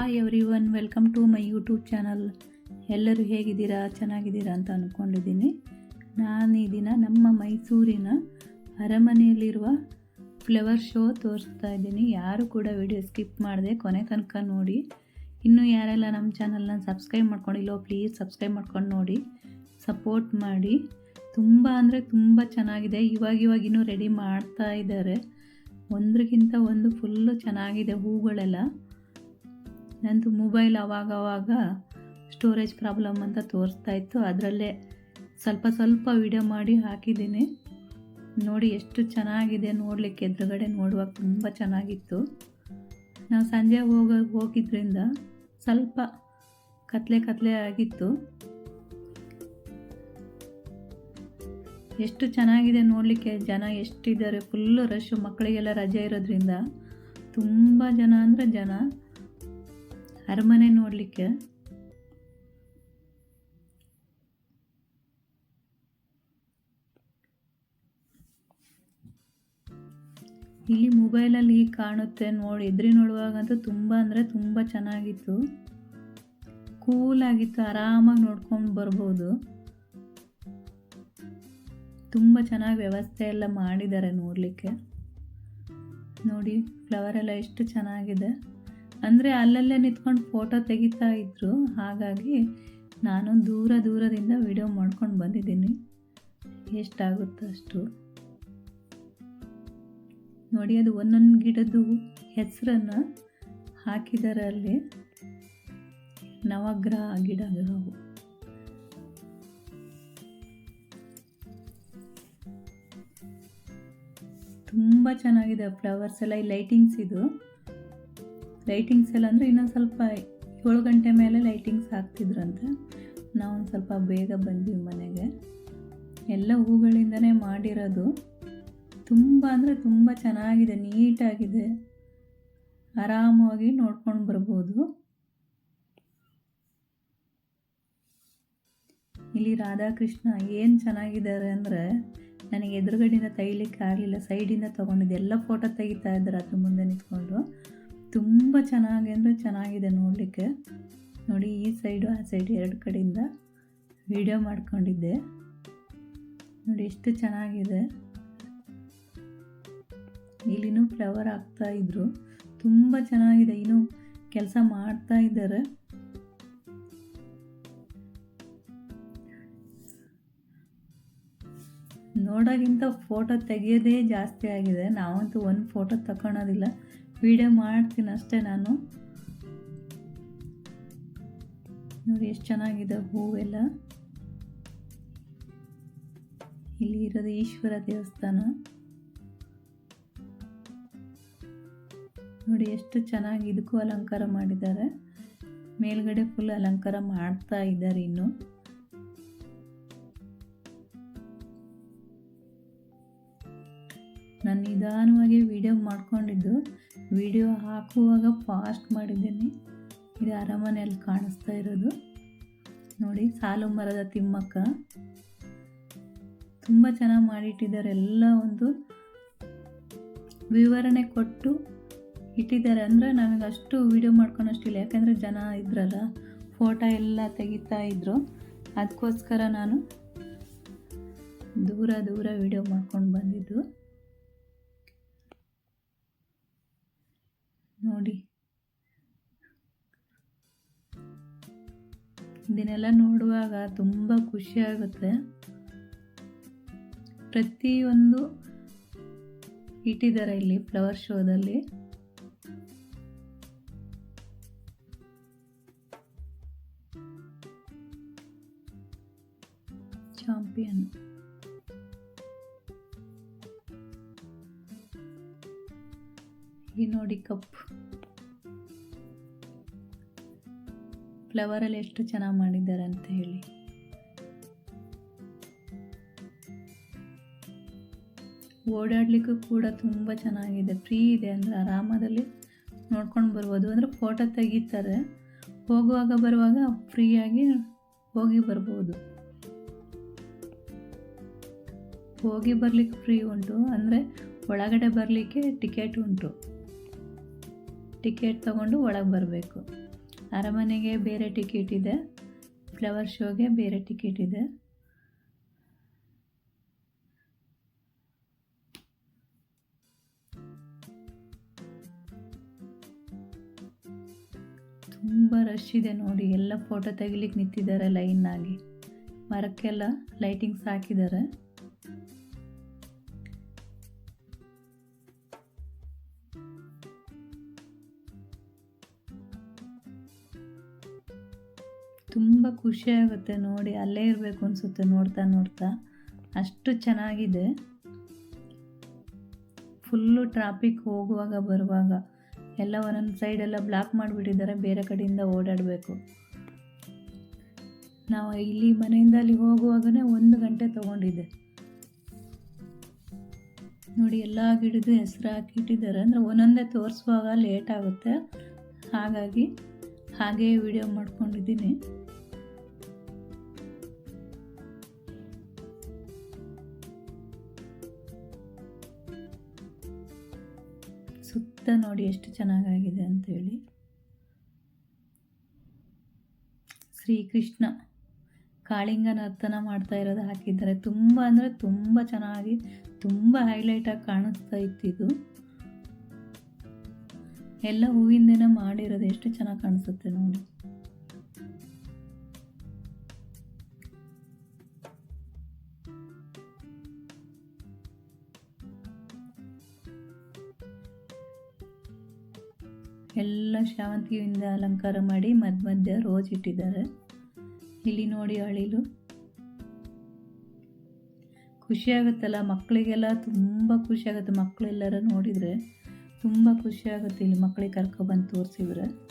Hi everyone welcome to my YouTube channel ಎಲ್ಲರೂ ಹೇಗಿದ್ದೀರಾ? ಚೆನ್ನಾಗಿದ್ದೀರಾ ಅಂತ ಅಂದ್ಕೊಂಡಿದ್ದೀನಿ ನಾನು ಈ ದಿನ ನಮ್ಮ ಮೈಸೂರಿನ ಅರಮನೆಯಲ್ಲಿರುವ ಫ್ಲವರ್ ಶೋ ತೋರಿಸ್ತಾ ಇದ್ದೀನಿ. ಯಾರು ಕೂಡ ವಿಡಿಯೋ ಸ್ಕಿಪ್ ಮಾಡಿದೆ ಕೊನೆ ತನಕ ನೋಡಿ. ಇನ್ನೂ ಯಾರೆಲ್ಲ ನಮ್ಮ ಚಾನಲ್ನ ಸಬ್ಸ್ಕ್ರೈಬ್ ಮಾಡ್ಕೊಂಡಿಲ್ಲೋ ಪ್ಲೀಸ್ ಸಬ್ಸ್ಕ್ರೈಬ್ ಮಾಡ್ಕೊಂಡು ನೋಡಿ. ಸಪೋರ್ಟ್ ಮಾಡಿ. ತುಂಬ ಅಂದರೆ ತುಂಬ ಚೆನ್ನಾಗಿದೆ. ಇವಾಗ ಇನ್ನೂ ರೆಡಿ ಮಾಡ್ತಾ ಇದ್ದಾರೆ. ಒಂದ್ರಿಗಿಂತ ಒಂದು ಫುಲ್ಲು ಚೆನ್ನಾಗಿದೆ ಹೂಗಳೆಲ್ಲ. ನಂದು ಮೊಬೈಲ್ ಅವಾಗವಾಗ ಸ್ಟೋರೇಜ್ ಪ್ರಾಬ್ಲಮ್ ಅಂತ ತೋರಿಸ್ತಾ ಇತ್ತು. ಅದರಲ್ಲೇ ಸ್ವಲ್ಪ ಸ್ವಲ್ಪ ವಿಡಿಯೋ ಮಾಡಿ ಹಾಕಿದ್ದೀನಿ. ನೋಡಿ ಎಷ್ಟು ಚೆನ್ನಾಗಿದೆ ನೋಡಲಿಕ್ಕೆ. ಎದುರುಗಡೆ ನೋಡುವಾಗ ತುಂಬ ಚೆನ್ನಾಗಿತ್ತು. ನಾವು ಸಂಜೆ ಹೋಗ ಹೋಗಿದ್ದರಿಂದ ಸ್ವಲ್ಪ ಕತ್ಲೆ ಕತ್ಲೆ ಆಗಿತ್ತು. ಎಷ್ಟು ಚೆನ್ನಾಗಿದೆ ನೋಡಲಿಕ್ಕೆ. ಜನ ಎಷ್ಟಿದ್ದಾರೆ. ಫುಲ್ಲು ರಶ್ಶು ಮಕ್ಕಳಿಗೆಲ್ಲ ರಜೆ ಇರೋದ್ರಿಂದ ತುಂಬ ಜನ ಅಂದರೆ ಜನ ಅರಮನೆ ನೋಡಲಿಕ್ಕೆ. ಇಲ್ಲಿ ಮೊಬೈಲಲ್ಲಿ ಹೀಗೆ ಕಾಣುತ್ತೆ ನೋಡಿ ಇದ್ರಿ ನೋಡುವಾಗಂತೂ ತುಂಬ ಅಂದರೆ ತುಂಬ ಚೆನ್ನಾಗಿತ್ತು. ಕೂಲಾಗಿತ್ತು ಆರಾಮಾಗಿ ನೋಡ್ಕೊಂಡು ಬರ್ಬೋದು. ತುಂಬ ಚೆನ್ನಾಗಿ ವ್ಯವಸ್ಥೆ ಎಲ್ಲ ಮಾಡಿದ್ದಾರೆ ನೋಡಲಿಕ್ಕೆ. ನೋಡಿ ಫ್ಲವರ್ ಎಲ್ಲ ಎಷ್ಟು ಚೆನ್ನಾಗಿದೆ. ಅಂದರೆ ಅಲ್ಲಲ್ಲೇ ನಿಂತ್ಕೊಂಡು ಫೋಟೋ ತೆಗಿತಾ ಇದ್ದರು ಹಾಗಾಗಿ ನಾನು ದೂರ ದೂರದಿಂದ ವಿಡಿಯೋ ಮಾಡ್ಕೊಂಡು ಬಂದಿದ್ದೀನಿ. ಎಷ್ಟಾಗುತ್ತೋ ಅಷ್ಟು. ನೋಡಿ, ಅದು ಒಂದೊಂದು ಗಿಡದ್ದು ಹೆಸರನ್ನು ಹಾಕಿದ್ದಾರೆ ಅಲ್ಲಿ ನವಗ್ರಹ ಗಿಡಗಳು ತುಂಬ ಚೆನ್ನಾಗಿದೆ ಫ್ಲವರ್ಸ್ ಎಲ್ಲ, ಈ ಲೈಟಿಂಗ್ಸ್ ಇದು. ಲೈಟಿಂಗ್ಸ್ ಎಲ್ಲ ಅಂದರೆ ಇನ್ನೊಂದು ಸ್ವಲ್ಪ ಏಳು ಗಂಟೆ ಮೇಲೆ ಲೈಟಿಂಗ್ಸ್ ಹಾಕ್ತಿದ್ರಂತೆ. ನಾವು ಒಂದು ಸ್ವಲ್ಪ ಬೇಗ ಬಂದ್ವಿ ಮನೆಗೆ. ಎಲ್ಲ ಹೂಗಳಿಂದನೇ ಮಾಡಿರೋದು. ತುಂಬ ಅಂದರೆ ತುಂಬ ಚೆನ್ನಾಗಿದೆ, ನೀಟಾಗಿದೆ. ಆರಾಮಾಗಿ ನೋಡ್ಕೊಂಡು ಬರ್ಬೋದು. ಇಲ್ಲಿ ರಾಧಾಕೃಷ್ಣ ಏನು ಚೆನ್ನಾಗಿದ್ದಾರೆ ಅಂದರೆ ನನಗೆ ಎದುರುಗಡೆಯಿಂದ ತೆಗಿಲಿಕ್ಕೆ ಆಗಲಿಲ್ಲ ಸೈಡಿಂದ ತೊಗೊಂಡಿದ್ದೆ ಎಲ್ಲ ಫೋಟೋ ತೆಗಿತಾ ಇದ್ದಾರೆ ಅದ್ರ ಮುಂದೆ ನಿಂತ್ಕೊಂಡು. ತುಂಬ ಚೆನ್ನಾಗಿ ಅಂದರೆ ಚೆನ್ನಾಗಿದೆ ನೋಡಲಿಕ್ಕೆ. ನೋಡಿ, ಈ ಸೈಡು, ಆ ಸೈಡು ಎರಡು ಕಡೆಯಿಂದ ವಿಡಿಯೋ ಮಾಡ್ಕೊಂಡಿದ್ದೆ. ನೋಡಿ, ಎಷ್ಟು ಚೆನ್ನಾಗಿದೆ. ಇಲ್ಲಿನೂ ಫ್ಲವರ್ ಆಗ್ತಾ ಇದ್ರು. ತುಂಬ ಚೆನ್ನಾಗಿದೆ. ಇನ್ನೂ ಕೆಲಸ ಮಾಡ್ತಾ ಇದ್ದಾರೆ. ನೋಡೋಕ್ಕಿಂತ ಫೋಟೋ ತೆಗೆಯೋದೇ ಜಾಸ್ತಿ ಆಗಿದೆ. ನಾವಂತೂ ಒಂದು ಫೋಟೋ ತಗೊಳೋದಿಲ್ಲ. ವಿಡಿಯೋ ಮಾಡ್ತೀನಿ ಅಷ್ಟೇ ನಾನು. ನೋಡಿ ಎಷ್ಟು ಚೆನ್ನಾಗಿದೆ ಹೂವೆಲ್ಲ. ಇಲ್ಲಿ ಇರೋದು ಈಶ್ವರ ದೇವಸ್ಥಾನ. ನೋಡಿ ಎಷ್ಟು ಚೆನ್ನಾಗಿ ಇದಕ್ಕೂ ಅಲಂಕಾರ ಮಾಡಿದ್ದಾರೆ. ಮೇಲ್ಗಡೆ ಫುಲ್ ಅಲಂಕಾರ ಮಾಡ್ತಾ ಇದ್ದಾರೆ ಇನ್ನು. ನಾನು ನಿಧಾನವಾಗಿ ವಿಡಿಯೋ ಮಾಡ್ಕೊಂಡಿದ್ದು ವಿಡಿಯೋ ಹಾಕುವಾಗ ಫಾಸ್ಟ್ ಮಾಡಿದ್ದೀನಿ. ಇದು ಅರಮನೆಯಲ್ಲಿ ಕಾಣಿಸ್ತಾ ಇರೋದು. ನೋಡಿ ಸಾಲು ಮರದ ತಿಮ್ಮಕ್ಕ. ತುಂಬ ಚೆನ್ನಾಗಿ ಮಾಡಿಟ್ಟಿದ್ದಾರೆ. ಎಲ್ಲ ಒಂದು ವಿವರಣೆ ಕೊಟ್ಟು ಇಟ್ಟಿದ್ದಾರೆ. ಅಂದರೆ ನಮಗೆ ಅಷ್ಟು ವೀಡಿಯೋ ಮಾಡ್ಕೊಳಷ್ಟಿಲ್ಲ ಯಾಕೆಂದರೆ ಜನ ಇದ್ರಲ್ಲ ಫೋಟೋ ಎಲ್ಲ ತೆಗಿತಾ ಇದ್ದರು ಅದಕ್ಕೋಸ್ಕರ ನಾನು ದೂರ ದೂರ ವಿಡಿಯೋ ಮಾಡ್ಕೊಂಡು ಬಂದಿದ್ದು. ನೋಡಿ. ಇದನ್ನೆಲ್ಲ ನೋಡುವಾಗ ತುಂಬ ಖುಷಿ ಆಗುತ್ತೆ. ಪ್ರತಿಯೊಂದು ಇಟ್ಟಿದ್ದಾರೆ ಇಲ್ಲಿ ಫ್ಲವರ್ ಶೋದಲ್ಲಿ ಚಾಂಪಿಯನ್ ಈ ನೋಡಿ ಕಪ್. ಫ್ಲವರಲ್ಲಿ ಎಷ್ಟು ಚೆನ್ನಾಗಿ ಮಾಡಿದ್ದಾರೆ ಅಂತ ಹೇಳಿ. ಓಡಾಡಲಿಕ್ಕೂ ಕೂಡ ತುಂಬ ಚೆನ್ನಾಗಿದೆ. ಫ್ರೀ ಇದೆ ಅಂದರೆ ಆರಾಮದಲ್ಲಿ ನೋಡ್ಕೊಂಡು ಬರ್ಬೋದು. ಅಂದರೆ ಫೋಟೋ ತೆಗಿತಾರೆ. ಹೋಗುವಾಗ ಬರುವಾಗ ಫ್ರೀಯಾಗಿ ಹೋಗಿ ಬರ್ಬೋದು. ಹೋಗಿ ಬರಲಿಕ್ಕೆ ಫ್ರೀ ಉಂಟು. ಅಂದರೆ ಒಳಗಡೆ ಬರಲಿಕ್ಕೆ ಟಿಕೆಟ್ ಉಂಟು. ಟಿಕೆಟ್ ತಗೊಂಡು ಒಳಗೆ ಬರಬೇಕು. ಅರಮನೆಗೆ ಬೇರೆ ಟಿಕೆಟ್ ಇದೆ. ಫ್ಲವರ್ ಶೋಗೆ ಬೇರೆ ಟಿಕೆಟ್ ಇದೆ. ತುಂಬ ರಶ್ ಇದೆ ನೋಡಿ. ಎಲ್ಲ ಫೋಟೋ ತೆಗಿಲಿಕ್ಕೆ ನಿಂತಿದ್ದಾರೆ ಲೈನ್ನಾಗಿ ಮರಕ್ಕೆಲ್ಲ ಲೈಟಿಂಗ್ಸ್ ಹಾಕಿದ್ದಾರೆ. ತುಂಬ ಖುಷಿ ಆಗುತ್ತೆ ನೋಡಿ, ಅಲ್ಲೇ ಇರಬೇಕು ಅನಿಸುತ್ತೆ ನೋಡ್ತಾ ನೋಡ್ತಾ. ಅಷ್ಟು ಚೆನ್ನಾಗಿದೆ. ಫುಲ್ಲು ಟ್ರಾಫಿಕ್ ಹೋಗುವಾಗ, ಬರುವಾಗ ಎಲ್ಲ ಒಂದೊಂದು ಸೈಡೆಲ್ಲ ಬ್ಲಾಕ್ ಮಾಡಿಬಿಟ್ಟಿದ್ದಾರೆ, ಬೇರೆ ಕಡೆಯಿಂದ ಓಡಾಡಬೇಕು. ನಾವು ಇಲ್ಲಿ ಮನೆಯಿಂದ ಅಲ್ಲಿ ಹೋಗುವಾಗನೇ ಒಂದು ಗಂಟೆ ತೊಗೊಂಡಿದ್ದೆ. ನೋಡಿ, ಎಲ್ಲ ಗಿಡದ ಹೆಸರು ಹಾಕಿಟ್ಟಿದ್ದಾರೆ. ಅಂದರೆ ಒಂದೊಂದೇ ತೋರಿಸುವಾಗ ಲೇಟ್ ಆಗುತ್ತೆ. ಹಾಗಾಗಿ ಹಾಗೇ ವಿಡಿಯೋ ಮಾಡ್ಕೊಂಡಿದ್ದೀನಿ. ನೋಡಿ ಎಷ್ಟು ಚೆನ್ನಾಗಾಗಿದೆ ಅಂತೇಳಿ ಶ್ರೀಕೃಷ್ಣ ಕಾಳಿಂಗ ನರ್ತನ ಮಾಡ್ತಾ ಇರೋದು ಹಾಕಿದ್ದಾರೆ. ತುಂಬ ಅಂದರೆ ತುಂಬ ಚೆನ್ನಾಗಿ, ತುಂಬ ಹೈಲೈಟಾಗಿ ಕಾಣಿಸ್ತಾ ಇದು ಎಲ್ಲ ಹೂವಿಂದನೇ ಮಾಡಿರೋದು ಎಷ್ಟು ಚೆನ್ನಾಗಿ ಕಾಣಿಸುತ್ತೆ ನೋಡಿ. ಶಾವಂತಿಯಿಂದ ಅಲಂಕಾರ ಮಾಡಿ ಮಧ್ಯ ಮಧ್ಯ ರೋಜ್ ಇಟ್ಟಿದ್ದಾರೆ. ಇಲ್ಲಿ ನೋಡಿ ಅಳಿಲು. ಖುಷಿಯಾಗುತ್ತಲ್ಲ? ಮಕ್ಕಳಿಗೆಲ್ಲ ತುಂಬ ಖುಷಿಯಾಗುತ್ತೆ. ಮಕ್ಕಳೆಲ್ಲರ ನೋಡಿದರೆ ತುಂಬ ಖುಷಿಯಾಗುತ್ತೆ ಇಲ್ಲಿ ಮಕ್ಕಳಿಗೆ ಕರ್ಕೊಬಂದು ತೋರಿಸಿದ್ರೆ.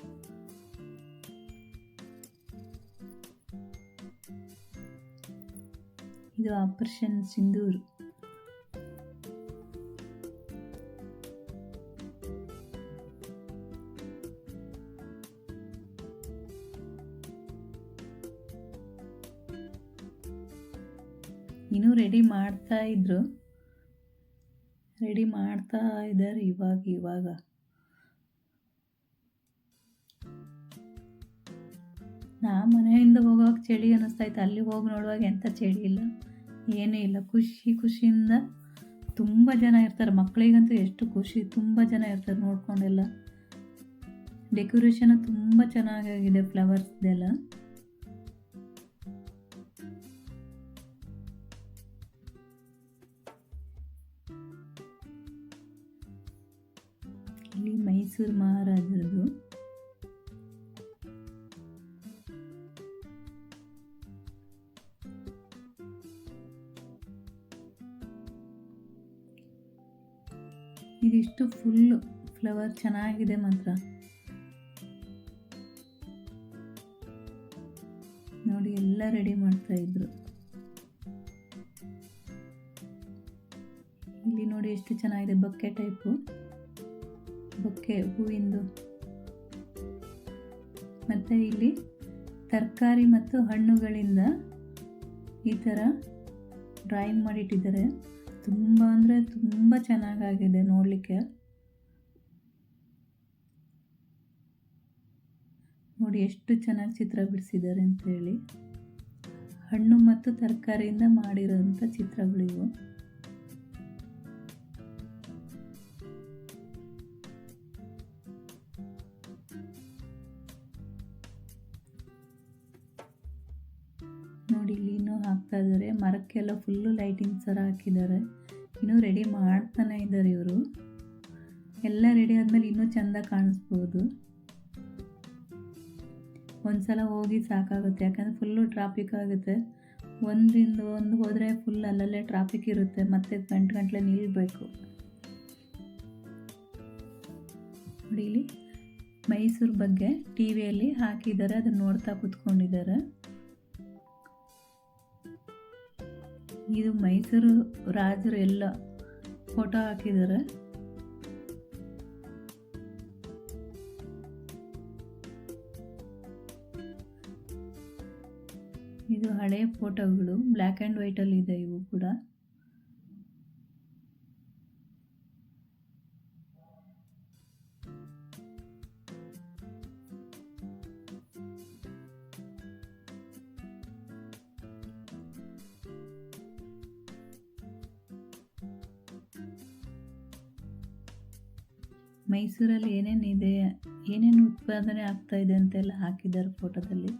ಇದು ಆಪರೇಷನ್ ಸಿಂಧೂರು. ಇನ್ನೂ ರೆಡಿ ಮಾಡ್ತಾ ಇದ್ರು. ರೆಡಿ ಮಾಡ್ತಾ ಇದ್ದಾರೆ ಇವಾಗ ಇವಾಗ. ನಾ ಮನೆಯಿಂದ ಹೋಗುವಾಗ ಚಳಿ ಅನ್ನಿಸ್ತಾ ಇತ್ತು. ಅಲ್ಲಿ ಹೋಗಿ ನೋಡುವಾಗ ಎಂಥ ಚಳಿ ಇಲ್ಲ, ಏನೂ ಇಲ್ಲ. ಖುಷಿ, ಖುಷಿಯಿಂದ ತುಂಬ ಜನ ಇರ್ತಾರೆ. ಮಕ್ಕಳಿಗಂತೂ ಎಷ್ಟು ಖುಷಿ. ತುಂಬ ಜನ ಇರ್ತಾರೆ ನೋಡ್ಕೊಂಡೆಲ್ಲ. ಡೆಕೋರೇಷನ್ ತುಂಬ ಚೆನ್ನಾಗಾಗಿದೆ ಫ್ಲವರ್ಸ್ದೆಲ್ಲ ಇಲ್ಲಿ ಮೈಸೂರು ಮಹಾರಾಜರದು. ಇದಿಷ್ಟು ಫುಲ್ ಫ್ಲವರ್ ಚೆನ್ನಾಗಿದೆ ಮಾತ್ರ. ನೋಡಿ, ಎಲ್ಲ ರೆಡಿ ಮಾಡ್ತಾ ಇದ್ರು. ಇಲ್ಲಿ ನೋಡಿ ಎಷ್ಟು ಚೆನ್ನಾಗಿದೆ ಬೊಕ್ಕೆ ಟೈಪು ಬೊಕ್ಕೆ ಹೂವಿಂದು. ಮತ್ತು ಇಲ್ಲಿ ತರಕಾರಿ ಮತ್ತು ಹಣ್ಣುಗಳಿಂದ ಈ ಥರ ಡ್ರಾಯಿಂಗ್ ಮಾಡಿಟ್ಟಿದ್ದಾರೆ. ತುಂಬ ಅಂದರೆ ತುಂಬ ಚೆನ್ನಾಗಾಗಿದೆ ನೋಡಲಿಕ್ಕೆ. ನೋಡಿ ಎಷ್ಟು ಚೆನ್ನಾಗಿ ಚಿತ್ರ ಬಿಡಿಸಿದ್ದಾರೆ ಅಂತೇಳಿ. ಹಣ್ಣು ಮತ್ತು ತರಕಾರಿಯಿಂದ ಮಾಡಿರೋಂಥ ಚಿತ್ರಗಳಿವು. ನೋಡಿ ಇಲ್ಲಿ ಇನ್ನೂ ಹಾಕ್ತಾ ಇದ್ದಾರೆ. ಮರಕ್ಕೆಲ್ಲ ಫುಲ್ಲು ಲೈಟಿಂಗ್ಸ್ ಥರ ಹಾಕಿದ್ದಾರೆ. ಇನ್ನೂ ರೆಡಿ ಮಾಡ್ತಾನೆ ಇದ್ದಾರೆ ಇವರು. ಎಲ್ಲ ರೆಡಿ ಆದಮೇಲೆ ಇನ್ನೂ ಚೆಂದ ಕಾಣಿಸ್ಬೋದು. ಒಂದ್ಸಲ ಹೋಗಿ ಸಾಕಾಗುತ್ತೆ. ಯಾಕಂದರೆ ಫುಲ್ಲು ಟ್ರಾಫಿಕ್ ಆಗುತ್ತೆ. ಒಂದರಿಂದ ಒಂದು ಹೋದರೆ ಫುಲ್ ಅಲ್ಲಲ್ಲೇ ಟ್ರಾಫಿಕ್ ಇರುತ್ತೆ. ಮತ್ತೆ ಗಂಟೆ ಗಂಟಲೆ ನಿಲ್ಲಬೇಕು ನೋಡಿ ಮೈಸೂರು ಬಗ್ಗೆ ಟಿ ವಿಯಲ್ಲಿ ಹಾಕಿದ್ದಾರೆ. ಅದನ್ನ ನೋಡ್ತಾ ಕೂತ್ಕೊಂಡಿದ್ದಾರೆ. ಇದು ಮೈಸೂರು ರಾಜರು ಎಲ್ಲ ಫೋಟೋ ಹಾಕಿದ್ದಾರೆ. ಇದು ಹಳೆಯ ಫೋಟೋಗಳು ಬ್ಲ್ಯಾಕ್ ಆ್ಯಂಡ್ ವೈಟಲ್ಲಿ ಇದೆ ಇವು ಕೂಡ. ಮೈಸೂರಲ್ಲಿ ಏನೇನಿದೆ ಏನೇನು ಉತ್ಪಾದನೆ ಆಗ್ತಾ ಇದೆ ಅಂತೆಲ್ಲ ಹಾಕಿದ್ದಾರೆ ಫೋಟೋದಲ್ಲಿ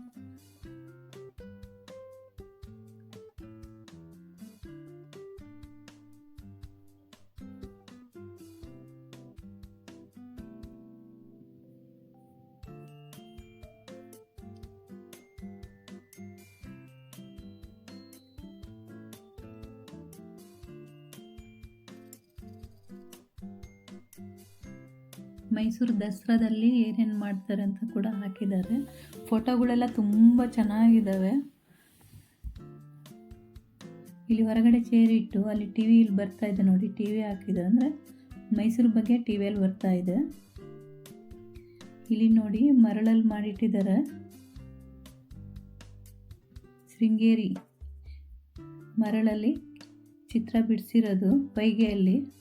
ಮೈಸೂರು ದಸರಾದಲ್ಲಿ ಏನೇನು ಮಾಡ್ತಾರೆ ಅಂತ ಕೂಡ ಹಾಕಿದ್ದಾರೆ. ಫೋಟೋಗಳೆಲ್ಲ ತುಂಬ ಚೆನ್ನಾಗಿದ್ದಾವೆ. ಇಲ್ಲಿ ಹೊರಗಡೆ ಚೇರ್ ಇಟ್ಟು ಅಲ್ಲಿ ಟಿ ವಿಲಿ ಬರ್ತಾ ಇದೆ ನೋಡಿ ಟಿ ವಿ ಹಾಕಿದೆ ಅಂದರೆ ಮೈಸೂರು ಬಗ್ಗೆ ಟಿ ವಿಯಲ್ಲಿ ಬರ್ತಾ ಇದೆ. ಇಲ್ಲಿ ನೋಡಿ ಮರಳಲ್ಲಿ ಮಾಡಿಟ್ಟಿದ್ದಾರೆ. ಶೃಂಗೇರಿ ಮರಳಲ್ಲಿ ಚಿತ್ರ ಬಿಡಿಸಿರೋದು ಪೈಗೆಯಲ್ಲಿ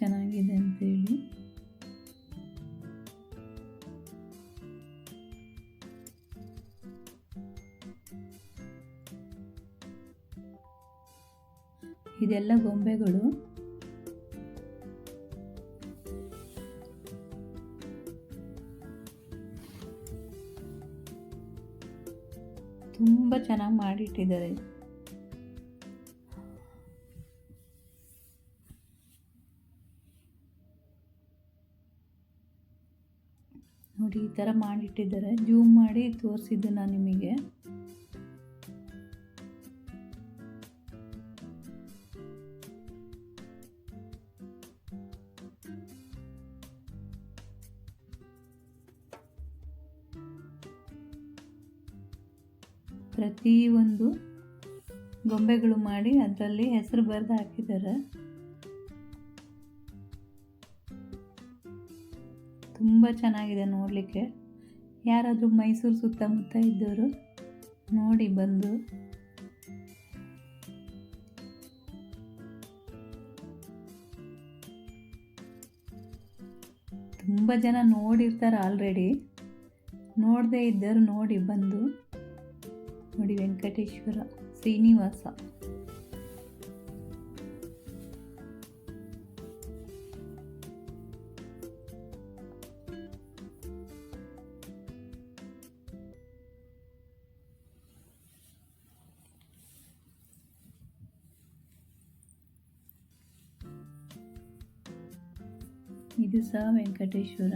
ಚೆನ್ನಾಗಿದೆ ಅಂತ ಹೇಳಿ ಇದೆಲ್ಲ ಗೊಂಬೆಗಳು. ತುಂಬ ಚೆನ್ನಾಗಿ ಮಾಡಿಟ್ಟಿದ್ದಾರೆ. ಥರ ಮಾಡಿಟ್ಟಿದ್ದಾರೆ. ಜೂಮ್ ಮಾಡಿ ತೋರಿಸಿದ್ದು ನಾನು ನಿಮಗೆ. ಪ್ರತಿಯೊಂದು ಗೊಂಬೆಗಳು ಮಾಡಿ ಅದರಲ್ಲಿ ಹೆಸರು ಬರೆದು ಹಾಕಿದ್ದಾರೆ. ತುಂಬ ಚೆನ್ನಾಗಿದೆ ನೋಡಲಿಕ್ಕೆ. ಯಾರಾದರೂ ಮೈಸೂರು ಸುತ್ತಮುತ್ತ ಇದ್ದವರು ನೋಡಿ ಬಂದು. ತುಂಬ ಜನ ನೋಡಿರ್ತಾರೆ ಆಲ್ರೆಡಿ. ನೋಡದೇ ಇದ್ದರು ನೋಡಿ ಬಂದು. ನೋಡಿ ವೆಂಕಟೇಶ್ವರ ಶ್ರೀನಿವಾಸ. ಸಹ ವೆಂಕಟೇಶ್ವರ?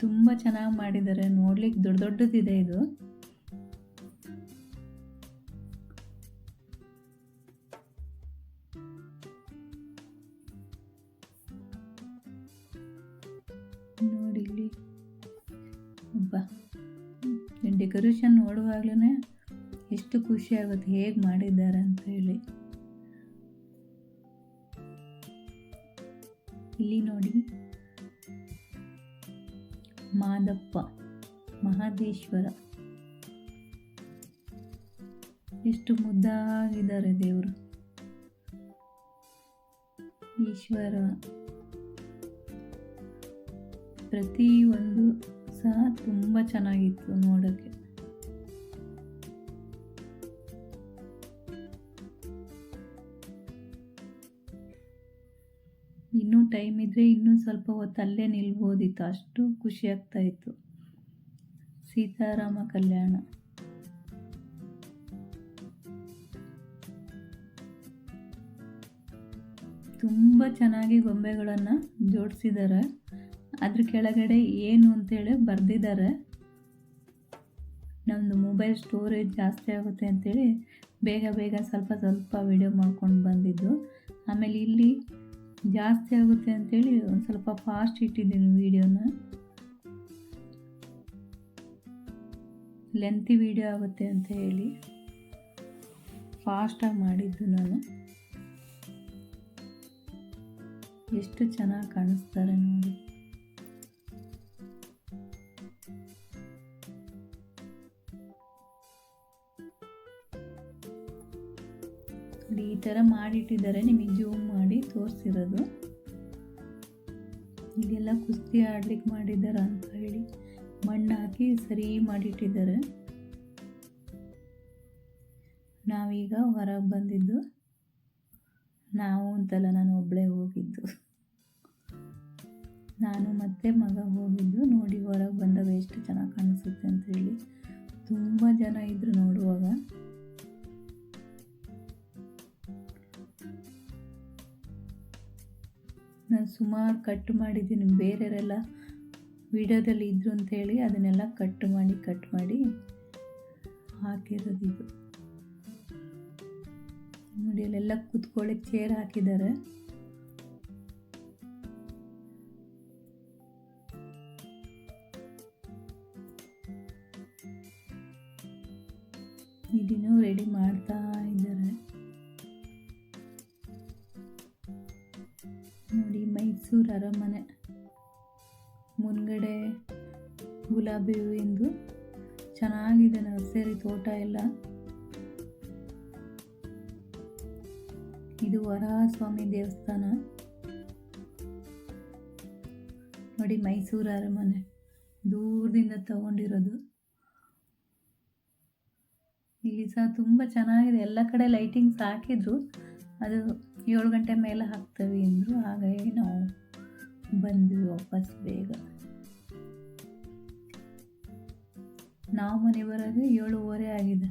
ತುಂಬ ಚೆನ್ನಾಗಿ ಮಾಡಿದ್ದಾರೆ. ನೋಡ್ಲಿಕ್ಕೆ ದೊಡ್ಡ ದೊಡ್ಡದಿದೆ ಇದು. ನೋಡಿ ಇಲ್ಲಿ. ಒಬ್ಬ. ಡೆಕೋರೇಷನ್ ನೋಡುವಾಗ್ಲೇ ಎಷ್ಟು ಖುಷಿ ಆಗುತ್ತೆ. ಹೇಗೆ ಮಾಡಿದ್ದಾರೆ ಅಂತ ಹೇಳಿ. ಇಲ್ಲಿ ನೋಡಿ. ಮಾದಪ್ಪ ಮಹಾದೇಶ್ವರ. ಎಷ್ಟು ಮುದ್ದಾಗಿದ್ದಾರೆ ದೇವರು. ಈಶ್ವರ. ಪ್ರತಿಯೊಂದು ಸಹ ತುಂಬ ಚೆನ್ನಾಗಿತ್ತು ನೋಡೋಕ್ಕೆ. ಟೈಮ್ ಇದ್ದರೆ ಇನ್ನೂ ಸ್ವಲ್ಪ ಹೊತ್ತು ಅಲ್ಲೇ ನಿಲ್ಬೋದಿತ್ತು ಅಷ್ಟು ಖುಷಿ ಆಗ್ತಾ ಇತ್ತು. ಸೀತಾರಾಮ ಕಲ್ಯಾಣ. ತುಂಬ ಚೆನ್ನಾಗಿ ಗೊಂಬೆಗಳನ್ನು ಜೋಡಿಸಿದ್ದಾರೆ. ಅದ್ರ ಕೆಳಗಡೆ ಏನು ಅಂತೇಳಿ ಬರೆದಿದ್ದಾರೆ. ನಮ್ಮದು ಮೊಬೈಲ್ ಸ್ಟೋರೇಜ್ ಜಾಸ್ತಿ ಆಗುತ್ತೆ ಅಂತೇಳಿ ಬೇಗ ಬೇಗ ಸ್ವಲ್ಪ ಸ್ವಲ್ಪ ವಿಡಿಯೋ ಮಾಡ್ಕೊಂಡು ಬಂದಿದ್ದು. ಆಮೇಲೆ ಇಲ್ಲಿ ಜಾಸ್ತಿ ಆಗುತ್ತೆ ಅಂತೇಳಿ ಒಂದು ಸ್ವಲ್ಪ ಫಾಸ್ಟ್ ಇಟ್ಟಿದ್ದೀನಿ ವೀಡಿಯೋನ ಲೆಂತಿ ವಿಡಿಯೋ ಆಗುತ್ತೆ ಅಂತ ಹೇಳಿ ಫಾಸ್ಟಾಗಿ ಮಾಡಿದ್ದು ನಾನು. ಎಷ್ಟು ಚೆನ್ನಾಗಿ ಕಾಣಿಸ್ತಾರೆ ನೋಡಿ. ಈ ಥರ ಮಾಡಿಟ್ಟಿದ್ದಾರೆ, ನಿಮಗೆ ಜೂಮ್ ಮಾಡಿ ತೋರಿಸಿರೋದು. ಇಲ್ಲೆಲ್ಲ ಕುಸ್ತಿ ಆಡ್ಲಿಕ್ಕೆ ಮಾಡಿದ್ದಾರೆ ಅಂತ ಹೇಳಿ ಮಣ್ಣು ಹಾಕಿ ಸರಿ ಮಾಡಿಟ್ಟಿದ್ದಾರೆ. ನಾವೀಗ ಹೊರಗೆ ಬಂದಿದ್ದು ನಾವು ಅಂತಲ್ಲ, ನಾನು ಒಬ್ಬಳೇ ಹೋಗಿದ್ದು. ನಾನು ಮತ್ತೆ ಮಗ ಹೋಗಿದ್ದು, ನೋಡಿ ಹೊರಗೆ ಬಂದಾಗ ಎಷ್ಟು ಚೆನ್ನಾಗಿ ಕಾಣಿಸುತ್ತೆ ಅಂತ ಹೇಳಿ. ತುಂಬ ಜನ ಇದ್ರು ನೋಡುವಾಗ. ನಾನು ಸುಮಾರು ಕಟ್ ಮಾಡಿದ್ದೀನಿ, ಬೇರೆಯವರೆಲ್ಲ ವಿಡಿಯೋದಲ್ಲಿ ಇದ್ರು ಅಂತೇಳಿ ಅದನ್ನೆಲ್ಲ ಕಟ್ ಮಾಡಿ ಕಟ್ ಮಾಡಿ ಹಾಕಿರೋದು ಇದು. ನೋಡಿ, ಅಲ್ಲೆಲ್ಲ ಕೂತ್ಕೊಳ್ಳಿ ಚೇರ್ ಹಾಕಿದ್ದಾರೆ. ನರ್ಸರಿ ತೋಟ ಎಲ್ಲ. ಇದು ವರಹಸ್ವಾಮಿ ದೇವಸ್ಥಾನ. ನೋಡಿ ಮೈಸೂರು ಅರಮನೆ. ದೂರದಿಂದ ತಗೊಂಡಿರೋದು. ಇಲ್ಲಿ ಸಹ ತುಂಬ ಚೆನ್ನಾಗಿದೆ. ಎಲ್ಲ ಕಡೆ ಲೈಟಿಂಗ್ಸ್ ಹಾಕಿದ್ರು. ಅದು ಏಳು ಗಂಟೆ ಮೇಲೆ ಹಾಕ್ತೇವೆ ಅಂದರು. ಹಾಗಾಗಿ ನಾವು ಬಂದ್ವಿ ವಾಪಸ್ ಬೇಗ. ನಾವು ಮನೆ ಬರೋದು ಏಳುವರೆ ಆಗಿದೆ.